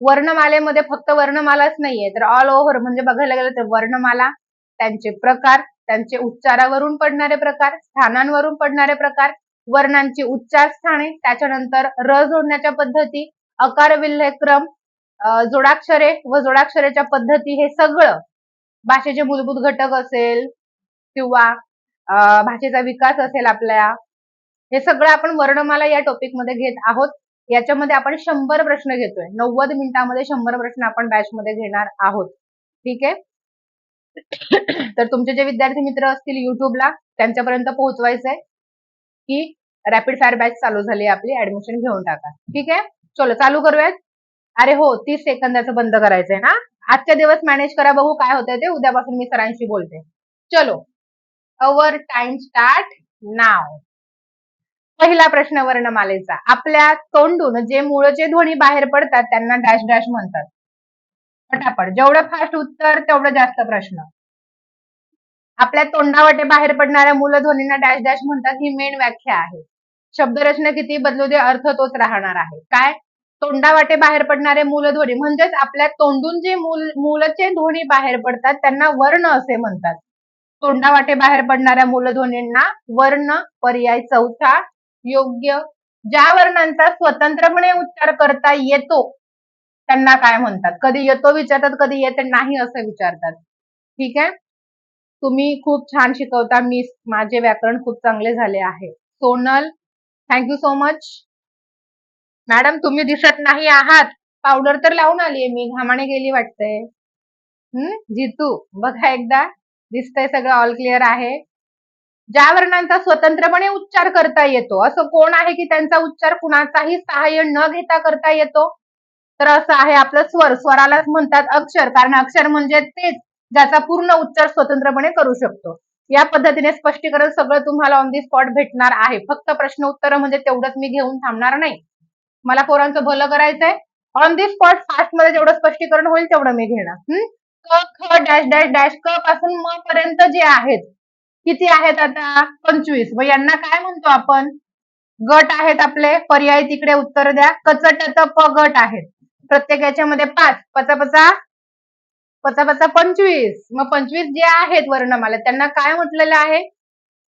वर्णमालेमध्ये फक्त वर्णमालाच नाहीये. तर ऑल ओव्हर म्हणजे बघायला गेलं तर वर्णमाला त्यांचे प्रकार त्यांचे उच्चारावरून पडणारे प्रकार स्थानांवरून पडणारे प्रकार वर्णांची उच्चार स्थाने त्याच्यानंतर र जोडण्याच्या पद्धती अकार विल्हे क्रम जोडाक्षरे व जोडाक्षरेच्या पद्धती हे सगळं भाषेचे मूलभूत घटक असेल किंवा भाषेचा विकास असेल आपल्या हे सगळं आपण वर्णमाला या टॉपिकमध्ये घेत आहोत. याच्यामध्ये आपण शंभर प्रश्न घेतोय. नव्वद मिनिटांमध्ये शंभर प्रश्न आपण बॅच मध्ये घेणार आहोत. ठीक आहे? तर तुमचे जे विद्यार्थी मित्र असतील युट्यूबला त्यांच्यापर्यंत पोहोचवायचंय की रॅपिड फायर बॅच चालू झाली आपली ऍडमिशन घेऊन टाका. ठीक आहे? चलो चालू करूयात. अरे हो तीस सेकंदाचं बंद करायचंय ना? आजच्या दिवस मॅनेज करा बघू काय होतंय ते. उद्यापासून मी सरांशी बोलते. चलो अवर टाइम स्टार्ट नाव पहिला प्रश्न वर्णमालेचा. आपल्या तोंडून जे मूळचे ध्वनी बाहेर पडतात त्यांना डॅश डॅश म्हणतात. पटापट. जेवढं फास्ट उत्तर तेवढं जास्त प्रश्न. आपल्या तोंडावाटे बाहेर पडणाऱ्या मूलध्वनींना डॅश डॅश म्हणतात ही मेन व्याख्या आहे. शब्दरचना किती बदलू दे अर्थ तोच राहणार आहे. काय? तोंडावाटे बाहेर पडणारे मूलध्वनी म्हणजेच आपल्या तोंडून जे मूल मूलचे ध्वनी बाहेर पडतात त्यांना वर्ण असे म्हणतात. तोंडावाटे बाहेर पडणाऱ्या मूलध्वनींना वर्ण पर्याय चौथा योग्य ज्या वर्णांचा स्वतंत्रपणे उच्चार करता येतो त्यांना काय म्हणतात? कधी येतो विचारतात कधी येत नाही असं विचारतात. ठीक आहे? तुम्ही खूप छान शिकवता. मी माझे व्याकरण खूप चांगले झाले आहे. Sonal thank you so much madam तुम्ही दिसत नाही आहात. पावडर तर लावून आलीये मी. घामाने गेली वाटतंय. हम्म जितू बघा एकदा. दिसतंय सगळं ऑल क्लिअर आहे. ज्या वर्णांचा स्वतंत्रपणे उच्चार करता येतो असं कोण आहे की त्यांचा उच्चार कुणाचाही सहाय्य न घेता करता येतो? तर असं आहे आपलं स्वर. स्वरालाच म्हणतात अक्षर. कारण अक्षर म्हणजे तेच ज्याचा पूर्ण उच्चार स्वतंत्रपणे करू शकतो. या पद्धतीने स्पष्टीकरण सगळं तुम्हाला ऑन दी स्पॉट भेटणार आहे. फक्त प्रश्न उत्तर म्हणजे तेवढंच मी घेऊन थांबणार नाही. मला पोरांचं भलं करायचंय. ऑन दी स्पॉट फास्टमध्ये जेवढं स्पष्टीकरण होईल तेवढं मी घेणार. क ख डॅश डॅश डॅश क पासून म पर्यंत जे आहेत किती आहेत आता? पंचवीस. मग यांना काय म्हणतो आपण? गट आहेत आपले. पर्याय तिकडे उत्तर द्या. कचट प गट आहेत. प्रत्येक याच्यामध्ये पाच. पचा पचा. पचा पचा पंचवीस. मग पंचवीस जे आहेत वर्णमाला त्यांना काय म्हटलेलं आहे?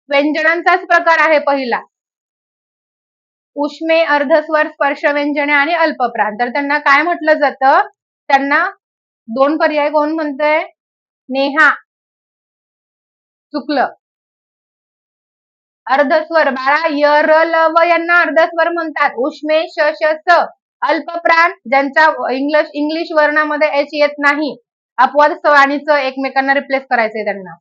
व्यंजनांचाच प्रकार आहे पहिला. उष्मे अर्धस्वर स्पर्श व्यंजने आणि अल्पप्राण. तर त्यांना काय म्हटलं जातं? त्यांना दोन पर्याय कोण म्हणतंय? नेहा. चुकलं. अर्धस्वर बाळा य र ल व यांना अर्धस्वर म्हणतात. उष्मे श श स अल्पप्राण ज्यांच्या इंग्लिश इंग्लिश वर्णामध्ये एच येत नाही. अपवाद स आणि च एकमेकांना रिप्लेस करायचंय त्यांना.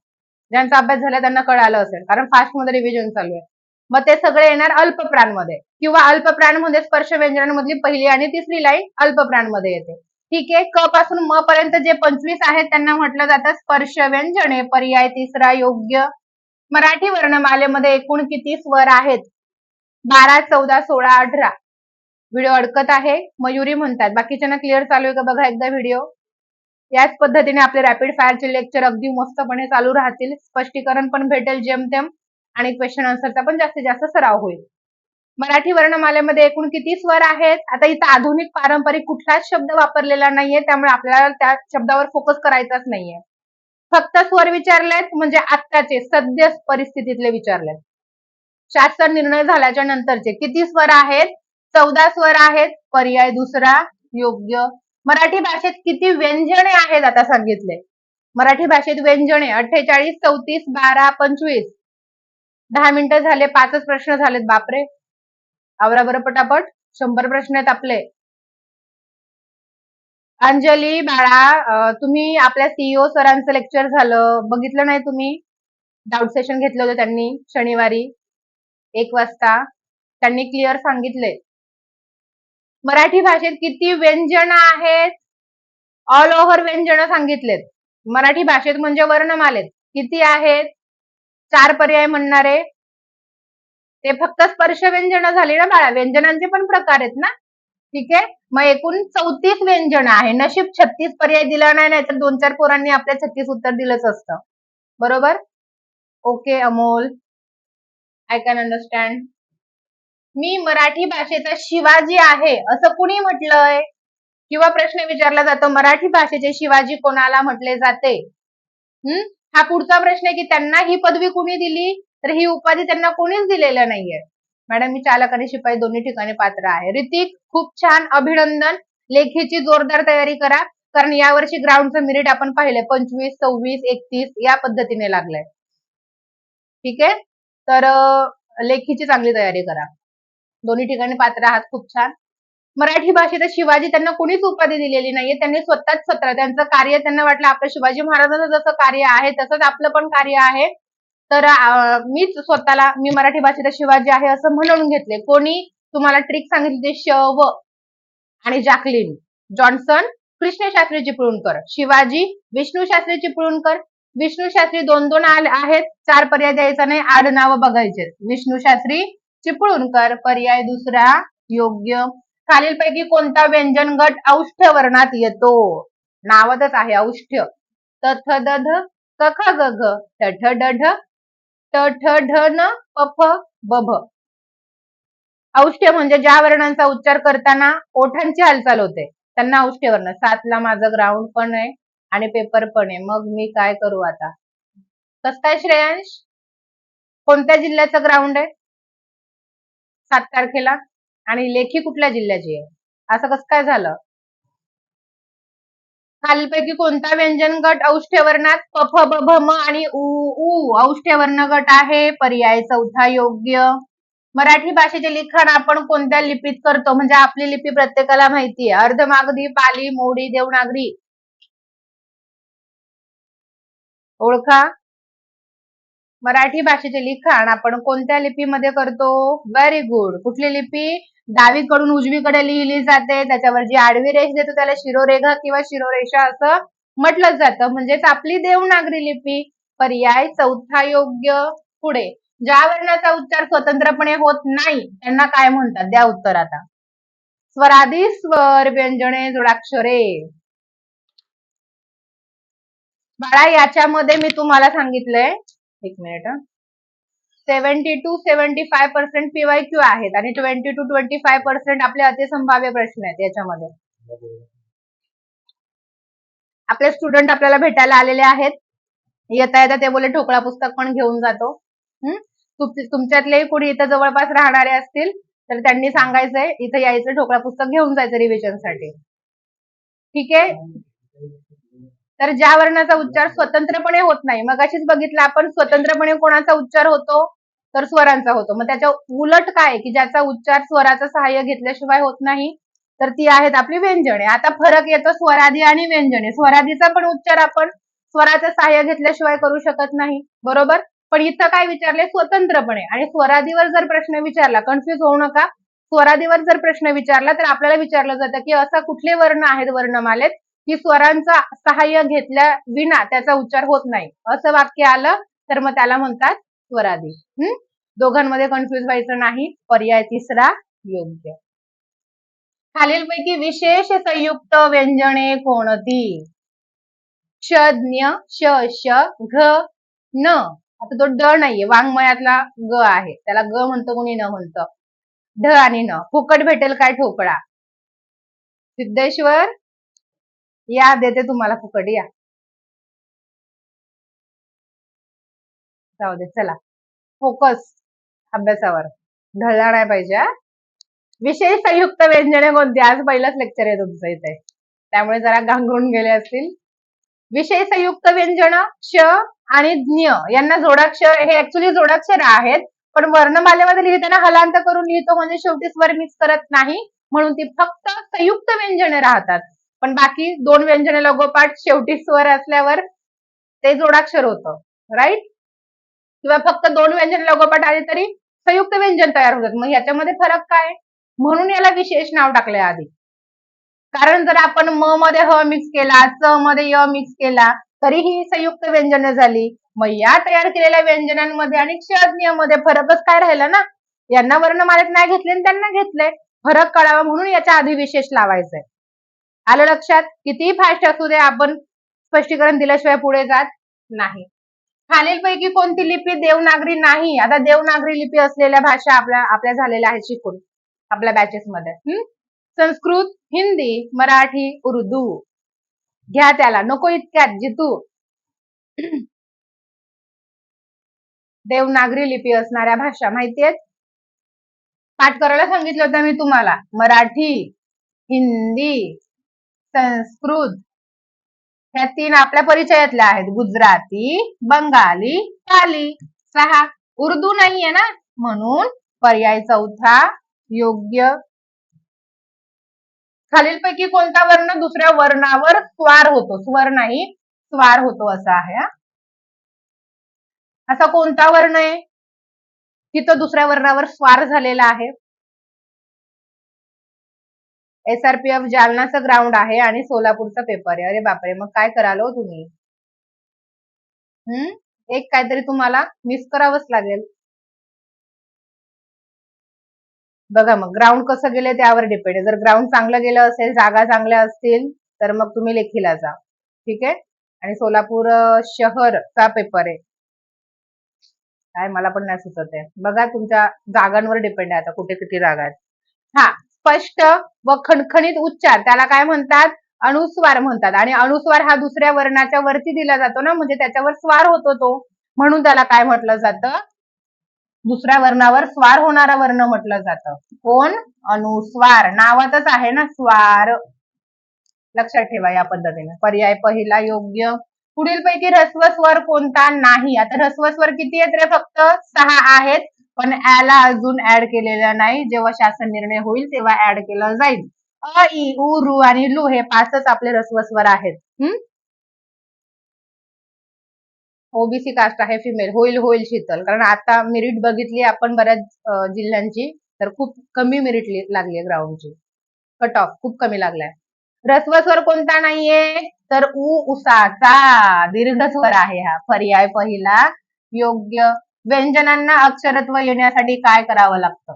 ज्यांचा अभ्यास झाला त्यांना कळालं असेल. कारण फास्टमध्ये रिव्हिजन चालू आहे. मग ते सगळे येणार अल्पप्राणमध्ये किंवा अल्पप्राणमध्ये स्पर्श व्यंजनांमधली पहिली आणि तिसरी लाईन अल्पप्राणमध्ये येते. ठीक आहे? क पासून म पर्यंत जे पंचवीस आहेत त्यांना म्हटलं जातं स्पर्श व्यंजने पर्याय तिसरा योग्य मराठी वर्णमालेमध्ये एकूण किती स्वर आहेत? बारा चौदा सोळा अठरा. व्हिडिओ अडकत आहे. मयुरी म्हणतात. बाकीच्यांना क्लिअर चालू आहे का बघा एकदा व्हिडिओ? याच पद्धतीने आपले रॅपिड फायरचे लेक्चर अगदी मस्तपणे चालू राहतील. स्पष्टीकरण पण भेटेल जेमतेम. आणि क्वेश्चन आन्सरचा पण जास्तीत जास्त सराव होईल. मराठी वर्णमालेमध्ये एकूण किती स्वर आहेत? आता इथं आधुनिक पारंपरिक कुठलाच शब्द वापरलेला नाहीये. त्यामुळे आपल्याला त्या शब्दावर फोकस करायचाच नाहीये. फक्त स्वर विचारलेत म्हणजे आत्ताचे सद्य परिस्थितीतले विचारलेत. शास्त्र निर्णय झाल्याच्या नंतरचे किती स्वर आहेत? चौदा स्वर आहेत. पर्याय दुसरा योग्य. मराठी भाषेत किती व्यंजने आहेत आता सांगितले? मराठी भाषेत व्यंजने अठ्ठेचाळीस चौतीस बारा पंचवीस. दहा मिनिटं झाले पाचच प्रश्न झालेत बापरे. आवराबर पटापट. शंभर प्रश्न आहेत आपले. अंजली बाळा तुम्ही आपल्या सीईओ सरांचं लेक्चर झालं. बघितलं नाही तुम्ही? डाऊट सेशन घेतलं होतं त्यांनी शनिवारी एक वाजता. त्यांनी क्लिअर सांगितले. मराठी भाषेत किती व्यंजन आहेत? ऑल ओव्हर व्यंजन सांगितलेत. मराठी भाषेत म्हणजे वर्णमालेत. किती आहेत? चार पर्याय म्हणणारे. ते फक्त स्पर्श व्यंजन झाली ना बाळा? व्यंजनांचे पण प्रकार आहेत ना? ठीक आहे? मग एकूण चौतीस व्यंजन आहे. नशीब छत्तीस पर्याय दिला नाही नाहीतर दोन चार पोरांनी आपल्या छत्तीस उत्तर दिलंच असतं. बरोबर? Okay Amol. I can understand मी मराठी भाषेचा शिवाजी आहे असं कुणी म्हटलंय? किंवा प्रश्न विचारला जातो मराठी भाषेचे शिवाजी कोणाला म्हटले जाते? हम्म हा पुढचा प्रश्न आहे की त्यांना ही पदवी कुणी दिली? तर ही उपाधी त्यांना कोणीच दिलेलं नाहीये. मॅडम मी चालक आणि शिपाई दोन्ही ठिकाणी पात्र आहे. ऋतिक खूप छान अभिनंदन. लेखीची जोरदार तयारी करा. कारण यावर्षी ग्राउंडचं मिरिट आपण पाहिले पंचवीस सव्वीस एकतीस या पद्धतीने लागलंय. ठीक आहे? तर लेखीची चांगली तयारी करा. दोन्ही ठिकाणी पात्र आहात. खूप छान. मराठी भाषेत शिवाजी त्यांना कोणीच उपाधी दिलेली नाहीये. त्यांनी स्वतःच स्वतः त्यांचं कार्य त्यांना वाटलं. आपलं शिवाजी महाराजांचं जसं कार्य आहे तसंच आपलं पण कार्य आहे. तर मीच स्वतःला मी मराठी भाषेचा शिवाजी आहे असं म्हणून घेतले. कोणी तुम्हाला ट्रिक सांगितली ते शव आणि जॅकलिन जॉन्सन कृष्ण शास्त्री चिपळूणकर शिवाजी विष्णू शास्त्री चिपळूणकर विष्णू शास्त्री दोन दोन आले आहेत. चार पर्याय द्यायचा नाही आड नावं बघायचे. विष्णू शास्त्री चिपळूणकर पर्याय दुसरा योग्य. खालीलपैकी कोणता व्यंजन गट औष्ठ्य वर्णात येतो? नावातच आहे औष्ठ्य. तथ दध कख ग तठ डढ ट ठ ढ न पफ बभ औष्ठ्य म्हणजे ज्या वर्णांचा उच्चार करताना ओठांची हालचाल होते त्यांना औष्ठ्य वर्ण. सातला माझं ग्राउंड पण आहे आणि पेपर पण आहे. मग मी काय करू आता? कस काय श्रेयांश? कोणत्या जिल्ह्याचं ग्राउंड आहे? सात तारखेला. आणि लेखी कुठल्या जिल्ह्याची आहे? असं कसं काय झालं? खालीलपैकी कोणता व्यंजन गट औष्ठ्य वर्णात पफ ब भ म आणि उ उ औष्ठ्य वर्ण गट आहे? पर्याय चौथा योग्य. मराठी भाषेचे लिखाण आपण कोणत्या लिपीत करतो? म्हणजे आपली लिपी प्रत्येकाला माहिती आहे. अर्धमागधी पाली मोडी देवनागरी. ओळखा. मराठी भाषेचे लिखाण आपण कोणत्या लिपीमध्ये करतो? व्हेरी गुड कुठली लिपी? डावीकडून उजवीकडे लिहिली जाते. त्याच्यावर जी आडवी रेष देतो त्याला शिरोरेखा किंवा शिरोरेषा असं म्हटलं जातं. म्हणजेच आपली देवनागरी लिपी. पर्याय चौथा योग्य. पुढे. ज्या वर्णाचा उच्चार स्वतंत्रपणे होत नाही त्यांना काय म्हणतात? द्या उत्तर आता. स्वराधी स्वर व्यंजने जोडाक्षरे. बाळा याच्यामध्ये मी तुम्हाला सांगितलंय एक minute seventy two seventy five percent P Y Q आहेत आणि twenty two twenty five percent आपले अतिसंभाव्य प्रश्न आहेत याच्यामध्ये. आपले स्टुडंट आपल्याला भेटायला आलेले आहेत. येता येता ते बोले ठोकळा पुस्तक पण घेऊन जातो. हम्म? तुमच्यातले कोणी इथं जवळपास राहणारे असतील तर त्यांनी सांगायचंय इथं यायचं ठोकळा पुस्तक घेऊन जायचं रिव्हिजनसाठी. ठीक आहे? तर ज्या वर्णाचा उच्चार स्वतंत्रपणे होत नाही. मग अशीच बघितलं आपण स्वतंत्रपणे कोणाचा उच्चार होतो? तर स्वरांचा होतो. मग त्याच्या उलट काय की ज्याचा उच्चार स्वराचं सहाय्य घेतल्याशिवाय होत नाही तर ती आहेत आपली व्यंजने. आता फरक येतो स्वरादी आणि व्यंजने. स्वरादीचा पण उच्चार आपण स्वराचं सहाय्य घेतल्याशिवाय करू शकत नाही. बरोबर? पण इथं काय विचारले? स्वतंत्रपणे. आणि स्वरादीवर जर प्रश्न विचारला कन्फ्युज होऊ नका. स्वरादीवर जर प्रश्न विचारला तर आपल्याला विचारलं जातं की असा कुठले वर्ण आहेत वर्णमालेत? की स्वरांचा सहाय्य घेतल्या विना त्याचा उच्चार होत नाही. असं वाक्य आलं तर मग त्याला म्हणतात स्वरादी. हम्म दोघांमध्ये कन्फ्युज व्हायचं नाही. पर्याय तिसरा योग्य. खालीलपैकी विशेष संयुक्त व्यंजने कोणती? क्षज्ञ ज्ञ श श घ न. आता तो ड नाहीये. वाङ्मयातला ग आहे. त्याला ग म्हणतो कोणी न म्हणतं. ढ आणि न. फुकट भेटेल काय ठोकळा? सिद्धेश्वर या देते तुम्हाला फुकट या. जाऊ दे चला. फोकस अभ्यासावर. ढळला नाही पाहिजे विशेष संयुक्त व्यंजने कोणती? आज पहिलंच लेक्चर आहे तुमचं इथे. त्यामुळे जरा गांगरून गेले असतील. विषय संयुक्त व्यंजन क्ष आणि ज्ञ. यांना जोडाक्षर हे ऍक्च्युली जोडाक्षर आहेत पण वर्णमालेमध्ये लिहिताना हलांत करून लिहितो म्हणजे शेवटी स्वर मिक्स करत नाही. म्हणून ती फक्त संयुक्त व्यंजने राहतात. पण बाकी दोन व्यंजने लगोपाठ शेवटी स्वर असल्यावर ते जोडाक्षर होतं राईट किंवा फक्त दोन व्यंजन लगोपाठ आले तरी संयुक्त व्यंजन तयार होतात. मग याच्यामध्ये फरक काय? म्हणून याला विशेष नाव टाकले आधी. कारण जर आपण म मध्ये ह मिक्स केला च मध्ये य मिक्स केला तरी ही संयुक्त व्यंजन झाली. मग या तयार केलेल्या व्यंजनांमध्ये आणि मध्ये फरकच काय राहिला ना? यांना वर्णमालेत नाही घेतले आणि त्यांना घेतले. फरक कळावा म्हणून याच्या आधी विशेष लावायचंय. आलं लक्षात? कितीही फास्ट असू दे आपण स्पष्टीकरण दिल्याशिवाय पुढे जात नाही. खालीलपैकी कोणती लिपी देवनागरी नाही? आता देवनागरी लिपी असलेल्या भाषा आपल्या आपल्या झालेल्या आहेत शिकून आपल्या बॅचेस मध्ये. हम्म? संस्कृत हिंदी मराठी उर्दू. घ्या त्याला. नको इतक्यात जितू. देवनागरी लिपी असणाऱ्या भाषा माहितीयेत पाठ करायला सांगितलं होतं मी तुम्हाला. मराठी हिंदी संस्कृत. ह्या तीन आपल्या परिचयातल्या आहेत. गुजराती बंगाली पाली सहा. उर्दू नाहीये ना? म्हणून पर्याय चौथा योग्य. खालीलपैकी कोणता वर्ण? दुसऱ्या वर्णावर स्वार होतो. स्वर नाही स्वार होतो असा आहे असा कोणता वर्ण आहे? तिथं दुसऱ्या वर्णावर स्वार झालेला आहे. एसआरपीएफ जालनाचं ग्राउंड आहे आणि सोलापूरचा पेपर आहे. अरे बापरे मग काय कराल हो तुम्ही? हम्म? एक काहीतरी तुम्हाला मिस करावंच लागेल. बघा मग ग्राउंड कसं गेलं त्यावर डिपेंड आहे. जर ग्राउंड चांगलं गेलं असेल जागा चांगल्या असतील तर मग तुम्ही लेखीला जा. ठीक आहे? आणि सोलापूर शहरचा पेपर आहे. काय मला पण नाही सुचत आहे. बघा तुमच्या जागांवर डिपेंड आहे आता कुठे किती जागा आहेत. हा स्पष्ट व खणखणीत उच्चार. त्याला काय म्हणतात? अनुस्वार म्हणतात. आणि अनुस्वार हा दुसऱ्या वर्णाच्या वरती दिला जातो ना म्हणजे त्याच्यावर स्वार होतो तो. म्हणून त्याला काय म्हटलं जातं? दुसऱ्या वर्णावर स्वार होणारा वर्ण म्हटलं जातं. कोण? अनुस्वार नावातच आहे ना स्वार. लक्षात ठेवा या पद्धतीने. पर्याय पहिला योग्य. पुढील पैकी ह्रस्व स्वर कोणता? नाही. आता ह्रस्व स्वर किती आहेत रे? फक्त सहा आहेत. पण ला अजून ऍड केलेला नाही. जेव्हा शासन निर्णय होईल तेव्हा ऍड केला जाईल. अ इ उ रु आणि लू हे पाचच आपले रस्वस्वर आहेत. हम्म ओबीसी कास्ट आहे फिमेल होईल होईल शीतल. कारण आता मेरिट बघितली आपण बऱ्याच जिल्ह्यांची तर खूप कमी मेरिट लागली ग्राउंडची कट ऑफ खूप कमी लागलाय. रस्वस्वर कोणता नाहीये? तर उ उसाचा. दीर्घ स्वर आहे हा. पर्याय पहिला. योग्य व्यंजनांना अक्षरत्व येण्यासाठी काय करावं लागतं?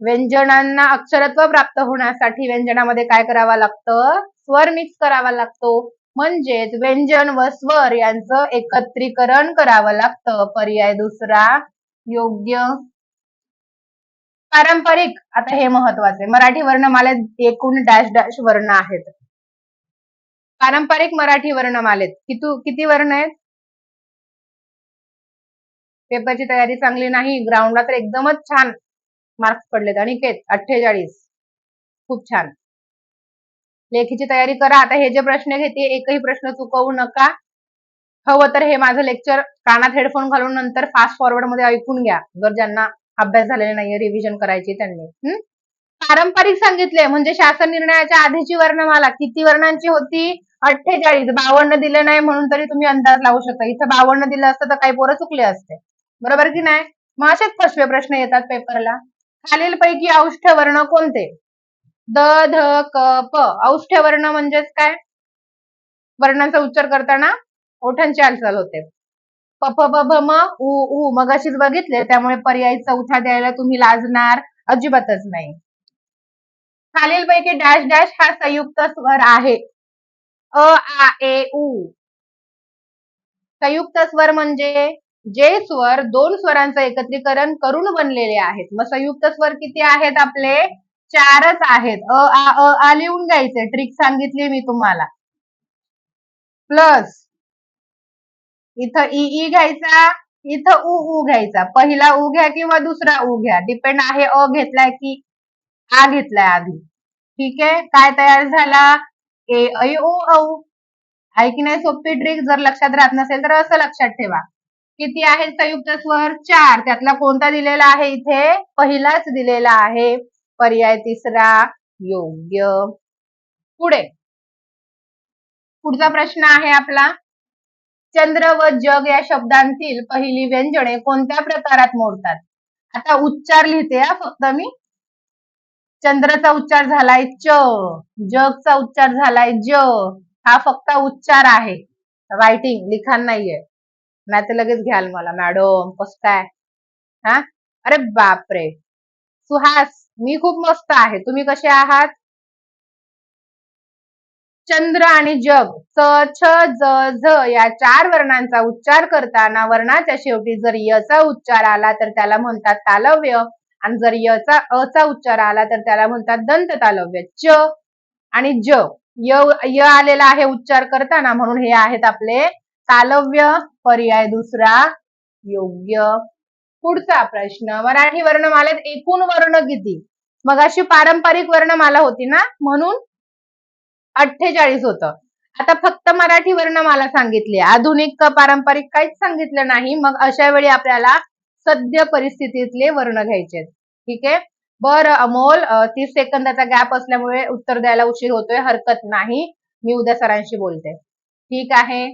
व्यंजनांना अक्षरत्व प्राप्त होण्यासाठी व्यंजनामध्ये काय करावं लागतं? स्वर मिक्स करावा लागतो. म्हणजेच व्यंजन व स्वर यांचं एकत्रीकरण करावं लागतं. पर्याय दुसरा योग्य पारंपरिक. आता हे महत्त्वाचे मराठी वर्णमालेत एकूण डॅश डॅश वर्ण आहेत. पारंपरिक मराठी वर्णमालेत. किती किती वर्ण आहेत? पेपरची तयारी चांगली नाही ग्राउंडला तर एकदमच छान मार्क्स पडलेत. अनिकेत अठ्ठेचाळीस. खूप छान. लेखीची तयारी करा. आता हे जे प्रश्न घेते एकही प्रश्न चुकवू नका. हवं तर हे माझं लेक्चर कानात हेडफोन घालून नंतर फास्ट फॉरवर्डमध्ये ऐकून घ्या. जर ज्यांना अभ्यास झालेला नाहीये रिव्हिजन करायची त्यांनी. हम्म? पारंपरिक सांगितले म्हणजे शासन निर्णयाच्या आधीची वर्णमाला. किती वर्णांची होती? अठ्ठेचाळीस. बावन्न दिले नाही म्हणून तरी तुम्ही अंदाज लावू शकता. इथं बावन्न दिलं असतं तर काही पोरं चुकले असते. बरोबर की नाही? मग असेच फसवे प्रश्न येतात पेपरला. खालीलपैकी औष्ठ वर्ण कोणते? द ध क प. औष्ठ वर्ण म्हणजेच काय? वर्णांचा उच्चार करताना ओठांची हालचाल होते. प प ब भ म उ उ. मगाशीच बघितले त्यामुळे पर्याय चौथा द्यायला तुम्ही लाजणार अजिबातच नाही. खालीलपैकी डॅश डॅश हा संयुक्त स्वर आहे. अ आ ए उ. संयुक्त स्वर म्हणजे? जे स्वर दोन स्वरांचं एकत्रीकरण करून बनलेले आहेत. मग संयुक्त स्वर किती आहेत आपले? चारच आहेत. अ आ अ आ लिहून घ्यायचे. ट्रिक सांगितली मी तुम्हाला. प्लस इथं ई ई घ्यायचा इथं उ उ घ्यायचा. पहिला उ घ्या किंवा दुसरा उ घ्या. डिपेंड आहे अ घेतलाय की आ घेतलाय आधी. ठीक आहे? काय तयार झाला? ए ऐ ओ औ. आहे की नाही सोपी ट्रिक? जर लक्षात राहत नसेल तर असं लक्षात ठेवा. किती आहे संयुक्त स्वर? चार. त्यातला कोणता दिलेला आहे इथे? पहिलाच दिलेला आहे. पर्याय तिसरा. योग्य. पुढे. पुढचा प्रश्न आहे आपला. चंद्र व जग या शब्दांतील पहिली व्यंजने कोणत्या प्रकारात मोडतात? आता उच्चार लिहिते हा फक्त मी. चंद्रचा उच्चार झालाय च. जगचा उच्चार झालाय ज. हा फक्त उच्चार आहे. रायटिंग लिखाण नाहीये. नाही तर लगेच घ्याल मला. मॅडम कसं काय? हा? अरे बापरे! सुहास मी खूप मस्त आहे. तुम्ही कसे आहात? चंद्र आणि जग च छ ज झ या चार वर्णांचा उच्चार करताना वर्णाच्या शेवटी जर यचा उच्चार आला तर त्याला म्हणतात तालव्य आणि जर यचा अचा उच्चार आला तर त्याला म्हणतात दंत तालव्य च आणि ज. य य आलेला आहे उच्चार करताना म्हणून हे आहेत आपले तालव्य पर्याय दुसरा योग्य. पुढचा प्रश्न मराठी वर्णमालेत एकूण वर्ण किती मग अशी पारंपरिक वर्णमाला होती ना म्हणून अठ्ठेचाळीस होतं. आता फक्त मराठी वर्णमाला सांगितली आधुनिक का पारंपरिक काहीच सांगितलं नाही. मग अशा वेळी आपल्याला सद्य परिस्थितीतले वर्ण घ्यायचे ठीक आहे? बर अमोल तीस सेकंदाचा गॅप असल्यामुळे उत्तर द्यायला उशीर होतोय. हरकत नाही. मी उद्या सरांशी बोलते. ठीक आहे?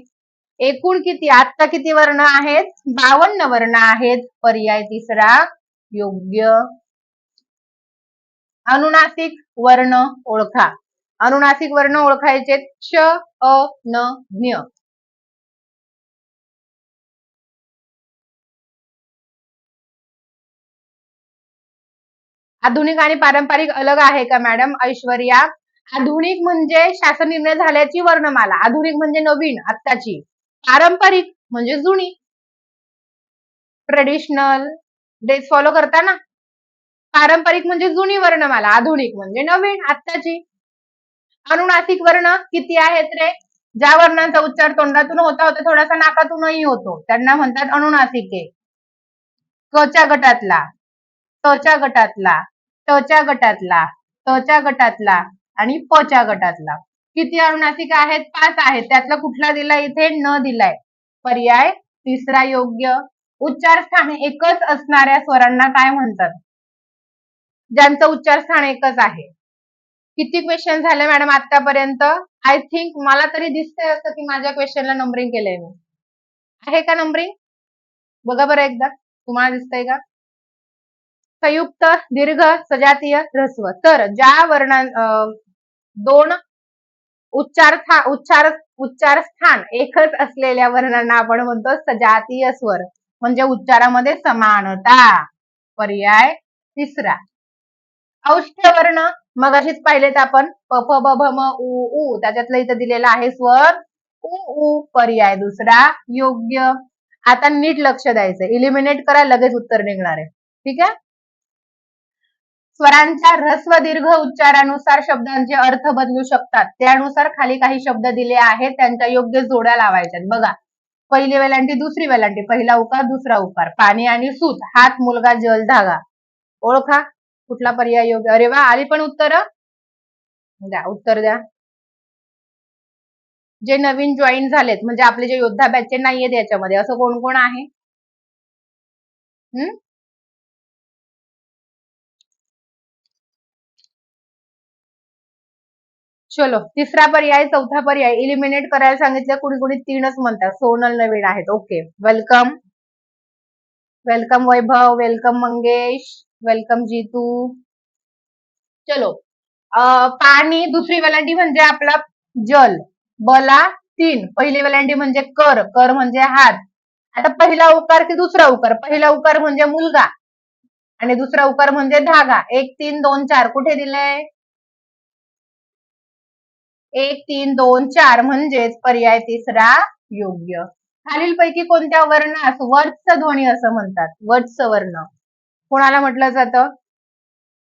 एकूण किती? आत्ता किती वर्ण आहेत? बावन्न वर्ण आहेत. पर्याय तिसरा योग्य. अनुनासिक वर्ण ओळखा. अनुनासिक वर्ण ओळखायचे श अ न ज्ञ. आधुनिक आणि पारंपरिक अलग आहे का मॅडम? ऐश्वर्या आधुनिक म्हणजे शासन निर्णय झाल्याची वर्णमाला. आधुनिक म्हणजे नवीन आत्ताची. पारंपरिक म्हणजे जुनी. ट्रेडिशनल ड्रेस फॉलो करता ना पारंपरिक म्हणजे जुनी वर्णमाला. आधुनिक म्हणजे नवीन. आत्ताची अनुनासिक वर्ण किती आहेत रे? ज्या वर्णांचा उच्चार तोंडातून होता होता थोडासा नाकातूनही होतो. त्यांना म्हणतात अनुनासिके. कच्या गटातला. तच्या गटातला. टच्या गटातला. तच्या गटातला. आणि पच्या गटातला. किती अनुनासिक आहेत? पाच आहेत. त्यातला कुठला दिलाय इथे? न दिलाय. पर्याय तिसरा योग्य. उच्चार स्थान एकच असणाऱ्या स्वरांना काय म्हणतात? ज्यांचं उच्चार स्थान एकच आहे. किती क्वेश्चन झाले मॅडम आतापर्यंत आय थिंक मला तरी दिसतंय असं की माझ्या क्वेश्चनला नंबरिंग केलंय मी. आहे का नंबरिंग बघा बरं एकदा. तुम्हाला दिसतंय का? संयुक्त दीर्घ सजातीय ह्रस्व. तर ज्या वर्णा अं, दोन उच्चार उच्चार उच्चार स्थान एकच असलेल्या वर्णांना आपण म्हणतो सजातीय स्वर. म्हणजे उच्चारामध्ये समानता. पर्याय तिसरा. औष्ठ्य वर्ण. मग अशीच पाहिलेत आपण. प फ ब भ म उ उ. त्याच्यातलं इथं दिलेला आहे स्वर. उ उ पर्याय दुसरा. योग्य. आता नीट लक्ष द्यायचं इलिमिनेट करा लगेच उत्तर निघणार आहे. ठीक आहे? स्वरांच्या ह्रस्व दीर्घ उच्चारानुसार शब्दांचे अर्थ बदलू शकतात. त्यानुसार खाली काही शब्द दिले आहेत त्यांच्या योग्य जोड्या लावायच्यात बघा पहिली वेलांटी दुसरी वेलांटी पहिला उकार दुसरा उकार. पाणी आणि सूत हात मुलगा जल धागा. ओळखा कुठला पर्याय योग्य? अरे वा आली पण उत्तर. द्या उत्तर द्या. जे नवीन जॉईन झालेत म्हणजे आपले जे योद्धा बॅचचे नाहीयेत याच्यामध्ये असं कोण कोण आहे? हम्म? चलो तिसरा पर्याय चौथा पर्याय. इलिमिनेट करायला सांगितलं कुणी कुणी तीनच म्हणतात. सोनल नवीन आहेत. Okay welcome welcome Vaibhav welcome Mangesh welcome Jeetu. चलो. पाणी दुसरी वेलांटी म्हणजे आपला जल. बला तीन. पहिली वेलांटी म्हणजे कर. कर म्हणजे हात. आता पहिला उकार की दुसरा उकार? पहिला उकार म्हणजे मुलगा. आणि दुसरा उकार म्हणजे धागा. एक तीन दोन चार. कुठे दिलंय? एक तीन दोन चार म्हणजेच पर्याय तिसरा योग्य. खालीलपैकी कोणत्या वर्णास वत्स ध्वनी असं म्हणतात? वत्स वर्ण. कोणाला म्हटलं जातं?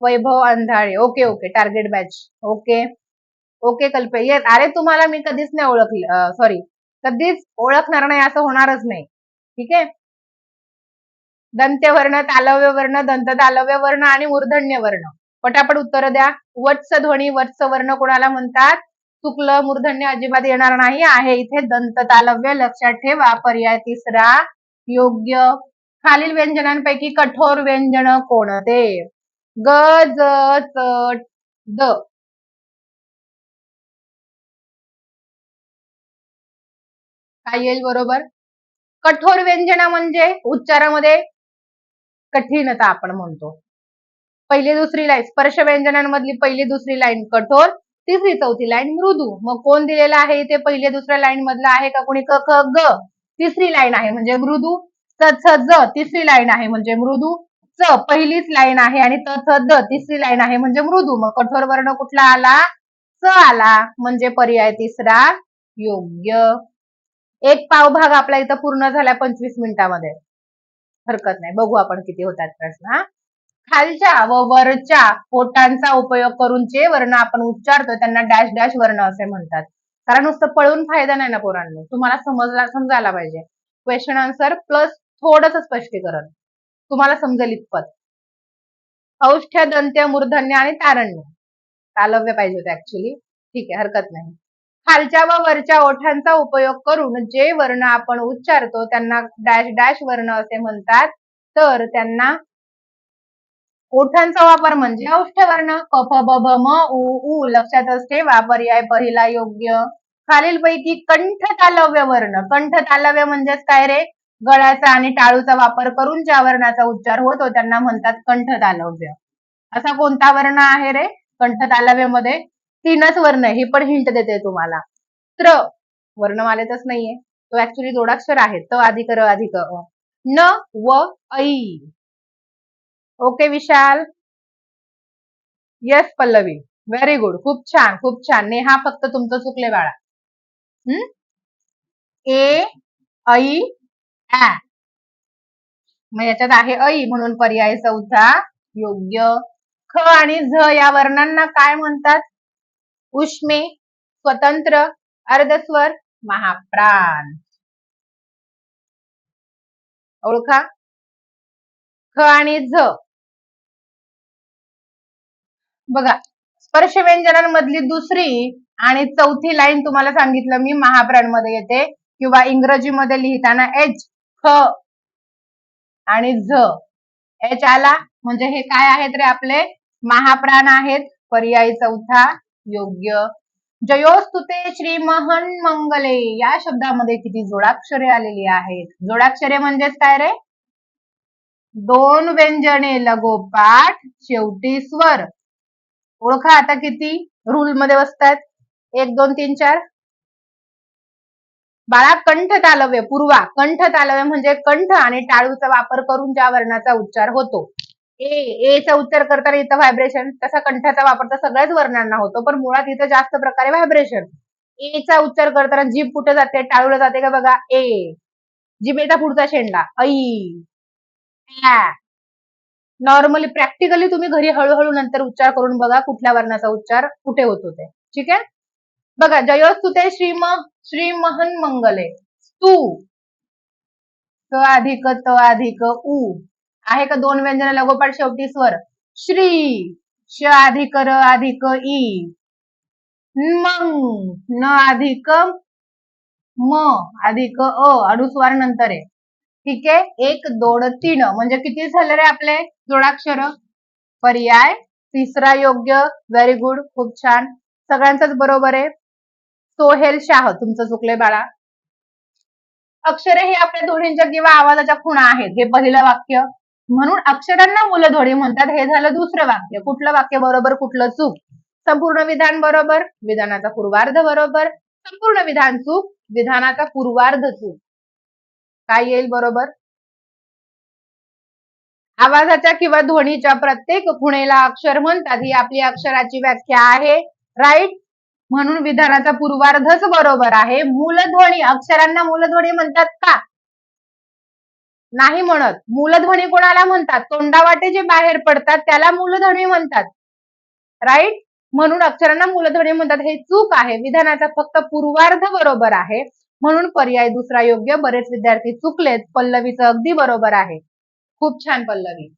Vaibhav Andhale okay okay. Target batch okay. Okay Kalpe. Yes अरे तुम्हाला मी कधीच नाही ओळखलं सॉरी कधीच ओळखणार नाही असं होणारच नाही. ठीक आहे? दंत्यवर्ण तालव्य वर्ण दंत तालव्य वर्ण आणि मूर्धन्य वर्ण. पटापट उत्तर द्या. वत्स ध्वनी वत्स वर्ण कोणाला म्हणतात? चुकलं मूर्धन्य अजिबात येणार नाही. आहे इथे दंत तालव्य लक्षात ठेवा पर्याय तिसरा. योग्य. खालील व्यंजनांपैकी कठोर व्यंजन कोणते? ग ज च द काय येईल बरोबर? कठोर व्यंजन म्हणजे? उच्चारामध्ये कठीणता आपण म्हणतो. पहिली दुसरी लाईन स्पर्श व्यंजनांमधली पहिली दुसरी लाईन कठोर. तिसरी चौथी लाईन मृदू. मग कोण दिलेलं आहे? इथे पहिल्या दुसऱ्या लाईन मधलं आहे का कोणी? क ख ग. तिसरी लाईन आहे म्हणजे मृदू. च छ ज. तिसरी लाईन आहे म्हणजे मृदू. च पहिलीच लाईन आहे आणि त थ द. तिसरी लाईन आहे म्हणजे मृदू. मग कठोर वर्ण कुठला आला? च आला. म्हणजे पर्याय तिसरा योग्य. एक पाव भाग आपला इथं पूर्ण झाला पंचवीस मिनिटामध्ये. हरकत नाही. बघू आपण किती होतात प्रश्न हा. खालच्या व वरच्या पोटांचा उपयोग करून जे वर्ण आपण उच्चारतो त्यांना डॅश डॅश वर्ण असे म्हणतात. कारण नुसतं पळून फायदा नाही ना पोरांनो. तुम्हाला समजला समजायला पाहिजे. क्वेश्चन आन्सर प्लस थोडस स्पष्टीकरण. तुम्हाला समजेल इतपत. औष्ठ्य दंत्य मूर्धन्य आणि तारण्य. तालव्य पाहिजे होते ऍक्च्युली ठीक आहे हरकत नाही. खालच्या व वरच्या ओठांचा उपयोग करून जे वर्ण आपण उच्चारतो त्यांना डॅश डॅश वर्ण असे म्हणतात. तर त्यांना ओठांचा वापर म्हणजे औष्ठ वर्ण क ब भ म उ उ लक्षातच ठेवा पर्याय पहिला योग्य. खालीलपैकी कंठ तालव्य वर्ण. कंठ तालव्य म्हणजेच काय रे? गळ्याचा आणि टाळूचा वापर करून ज्या वर्णाचा उच्चार होतो त्यांना म्हणतात कंठ तालव्य असा कोणता वर्ण आहे रे? कंठ तालव्यमध्ये तीनच वर्ण हे पण हिंट देते तुम्हाला. त्र. वर्णमालेतच नाहीये. तो ऍक्च्युली जोडाक्षर आहे. त अधिक र अधिक अ. न व ऐ. Okay Vishal yes Pallavi very good खूप छान खूप छान. नेहा फक्त तुमचं चुकले बाळा. हम्म ए ऐ ऍ मग याच्यात आहे ऐ म्हणून पर्याय चौथा. योग्य. ख आणि झ या वर्णांना काय म्हणतात? उष्मे स्वतंत्र अर्धस्वर महाप्राण. ओळखा? ख आणि झ. बघा स्पर्श व्यंजनांमधली दुसरी आणि चौथी लाईन तुम्हाला सांगितलं मी महाप्राणमध्ये येते किंवा इंग्रजीमध्ये लिहिताना एच ख आणि झ. एच आला म्हणजे हे काय आहेत रे आपले? महाप्राण आहेत पर्यायी चौथा योग्य. जयोस्तुते श्री महन मंगले या शब्दामध्ये किती जोडाक्षरे आलेली आहेत. जोडाक्षरे म्हणजेच काय रे? दोन व्यंजने लगोपाठ शेवटी स्वर. ओळखा आता किती रूल मध्ये बसतात एक दोन तीन चार. बाळा कंठ तालव्य पूर्वा. कंठ तालव्य म्हणजे कंठ आणि टाळूचा वापर करून ज्या वर्णाचा उच्चार होतो. ए एचा उच्चार करताना इथं व्हायब्रेशन तसा कंठाचा वापर तर सगळ्याच वर्णांना होतो पण मुळात इथं जास्त प्रकारे व्हायब्रेशन एचा उच्चार करताना जीभ कुठे जाते टाळूला जाते का बघा? ए. जिभेचा पुढचा शेंडा ऐ. नॉर्मली प्रॅक्टिकली तुम्ही घरी हळूहळू नंतर उच्चार करून बघा कुठल्या वर्णाचा उच्चार कुठे होतो ते ठीक आहे? बघा जयोस्तुते श्रीम श्री महन मंगले. तू. क अधिक त अधिक उ. आहे का दोन व्यंजन लगोपाठ शेवटी? स्वर. श्री. श अधिक र अधिक ई मंग न अधिक म अधिक अ. अनुस्वार नंतर. आहे ठीक आहे? एक दोन तीन. म्हणजे किती झाले रे आपले जोडाक्षर? पर्याय तिसरा योग्य. व्हेरी गुड खूप छान. सगळ्यांचाच बरोबर आहे. सोहेल शाह तुमचं चुकले बाळा. अक्षरे हे आपल्या दोन्हींच्या किंवा आवाजाच्या खुणा आहेत. हे पहिलं वाक्य. म्हणून अक्षरांना मूलध्वनी म्हणतात. हे झालं दुसरं वाक्य. कुठलं वाक्य बरोबर कुठलं चूक? संपूर्ण विधान बरोबर विधानाचा पूर्वार्ध बरोबर. संपूर्ण विधान चूक विधानाचा पूर्वार्ध चूक. काय येईल बरोबर? आवाजाच्या किंवा ध्वनीच्या प्रत्येक खुणेला अक्षर म्हणतात. ही आपली अक्षराची व्याख्या आहे. राईट म्हणून विधानाचा पूर्वार्धच बरोबर आहे. मूलध्वनी अक्षरांना मूलध्वनी म्हणतात का? नाही म्हणत. मूलध्वनी कोणाला म्हणतात? तोंडावाटे जे बाहेर पडतात त्याला मूलध्वनी म्हणतात. राईट म्हणून अक्षरांना मूलध्वनी म्हणतात. हे चूक आहे. विधानाचा फक्त पूर्वार्ध बरोबर आहे. म्हणून पर्याय दुसरा योग्य. बरेच विद्यार्थी चुकलेत. पल्लवीचं अगदी बरोबर आहे. खूप छान पल्लवी.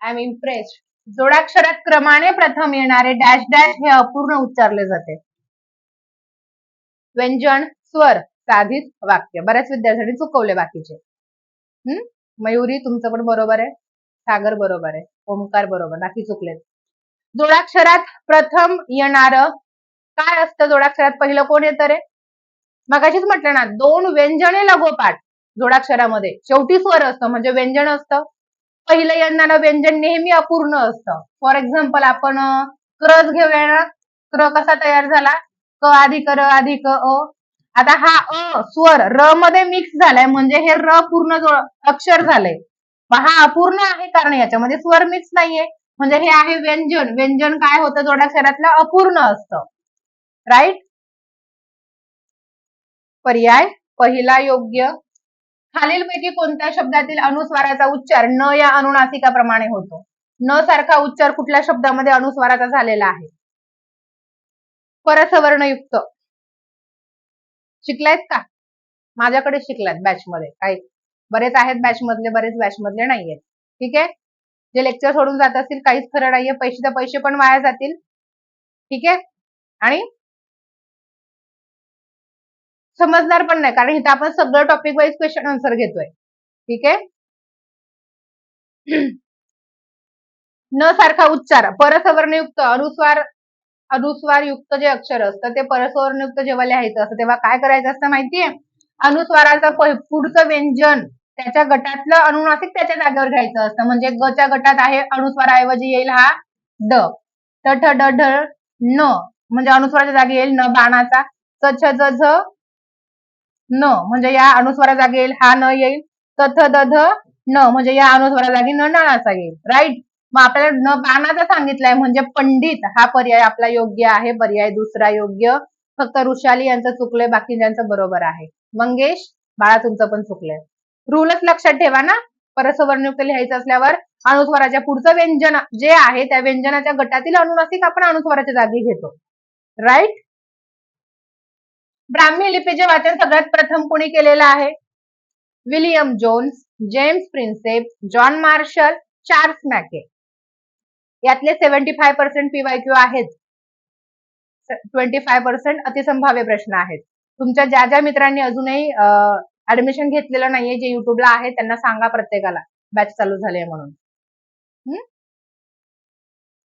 आय एम इम्प्रेस्ड जोडाक्षरात क्रमाने प्रथम येणारे डॅश डॅश हे अपूर्ण उच्चारले जाते. व्यंजन स्वर साधित वाक्य. बऱ्याच विद्यार्थ्यांनी चुकवले बाकीचे. हम्म मयुरी तुमचं पण बरोबर आहे. सागर बरोबर आहे. ओमकार बरोबर. बाकी चुकलेत. जोडाक्षरात प्रथम येणार काय असतं? जोडाक्षरात पहिलं कोण येतं रे? मगाशीच म्हटलं ना दोन व्यंजने लगोपाठ जोडाक्षरामध्ये. शेवटी स्वर असतं म्हणजे व्यंजन असतं. पहिलं येणारं व्यंजन नेहमी अपूर्ण असतं. फॉर एक्झाम्पल आपण क्रस घेऊया ना. क्र कसा तयार झाला? क अधिक र अधिक अ. आता हा अ स्वर र मध्ये मिक्स झालाय म्हणजे हे र पूर्ण अक्षर झालंय. हा अपूर्ण आहे कारण याच्यामध्ये म्हणजे स्वर मिक्स नाहीये. म्हणजे हे आहे व्यंजन. व्यंजन काय होतं? जोडाक्षरातलं अपूर्ण असतं. राईट पर्याय पहिला योग्य. खालीलपैकी कोणत्या शब्दातील अनुस्वाराचा उच्चार न या अनुनासिकाप्रमाणे होतो? न सारखा उच्चार कुठल्या शब्दामध्ये अनुस्वाराचा झालेला आहे? परसवर्णयुक्त. शिकलायत का? माझ्याकडे शिकलात बॅचमध्ये. काही बरेच आहेत बॅच मधले बरेच बॅच मधले नाहीयेत. ठीक आहे? जे लेक्चर सोडून जात असतील काहीच खरं नाहीये. पैसे तर पैसे पण वाया जातील. ठीक आहे? आणि समजणार पण नाही कारण इथं आपण सगळं टॉपिक वाईज क्वेश्चन आन्सर घेतोय. ठीक आहे? न सारखा उच्चार परसवर्णयुक्त अनुस्वार अनुस्वार युक्त जे अक्षर असतं ते परसवर्णयुक्त जेव्हा लिहायचं असतं तेव्हा काय करायचं असतं माहितीये? अनुस्वाराचं पुढचं व्यंजन त्याच्या गटातलं अनुनासिक त्याच्या जागेवर घ्यायचं असतं. म्हणजे गच्या गटात आहे अनुस्वाराऐवजी येईल हा ड ट ठ ड ढ न. म्हणजे अनुस्वाराच्या जागी येईल न बाणाचा. च छ ज झ न म्हणजे या अनुस्वारा जागी येईल हा न येईल त दध न म्हणजे या अनुस्वारा जागी न नाणाचा येईल. राईट मग आपल्याला न बाणाचा सांगितलंय म्हणजे पंडित हा पर्याय आपला योग्य आहे पर्याय दुसरा योग्य. फक्त ऋषाली यांचं चुकलंय बाकीच्यांचं बरोबर आहे. मंगेश बाळा तुमचं पण चुकलंय. रूलच लक्षात ठेवा ना. परसवर्णयुक्त लिहायचं असल्यावर अनुस्वाराच्या पुढचं व्यंजन जे आहे त्या व्यंजनाच्या गटातील अनुनासिक आपण अनुस्वाराच्या जागी घेतो. राईट ब्राह्मी लिपीचे वाचन सगळ्यात प्रथम कोणी केलेलं आहे? William Jones James Prinsep John Marshall Charles Mackay. यातले seventy five percent P Y Q आहेत. ट्वेंटी फाय पर्सेंट अतिसंभाव्य प्रश्न आहेत. तुमच्या ज्या ज्या मित्रांनी अजूनही ऍडमिशन घेतलेलं नाहीये जे युट्यूबला आहे त्यांना सांगा प्रत्येकाला. बॅच चालू झाले म्हणून. हम्म?